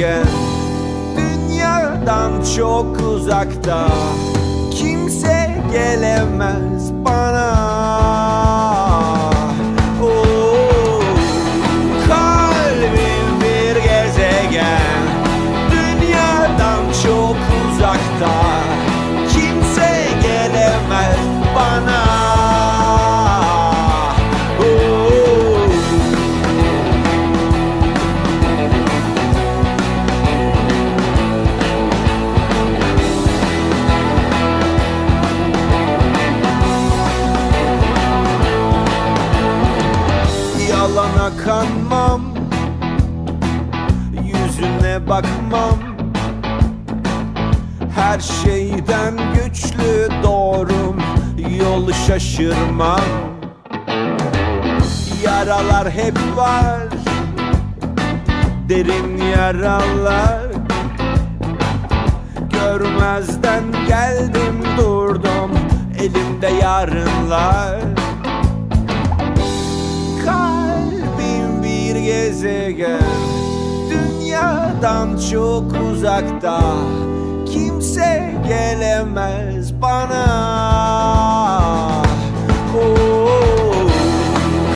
gezegen Dünyadan çok uzakta Kimse gelemez. Kanmam Yüzüne bakmam. Her şeyden güçlü doğrum Yolu şaşırmam. Yaralar hep var Derin yaralar. Görmezden geldim durdum Elimde yarınlar gezegen Dünyadan çok uzakta Kimse gelemez bana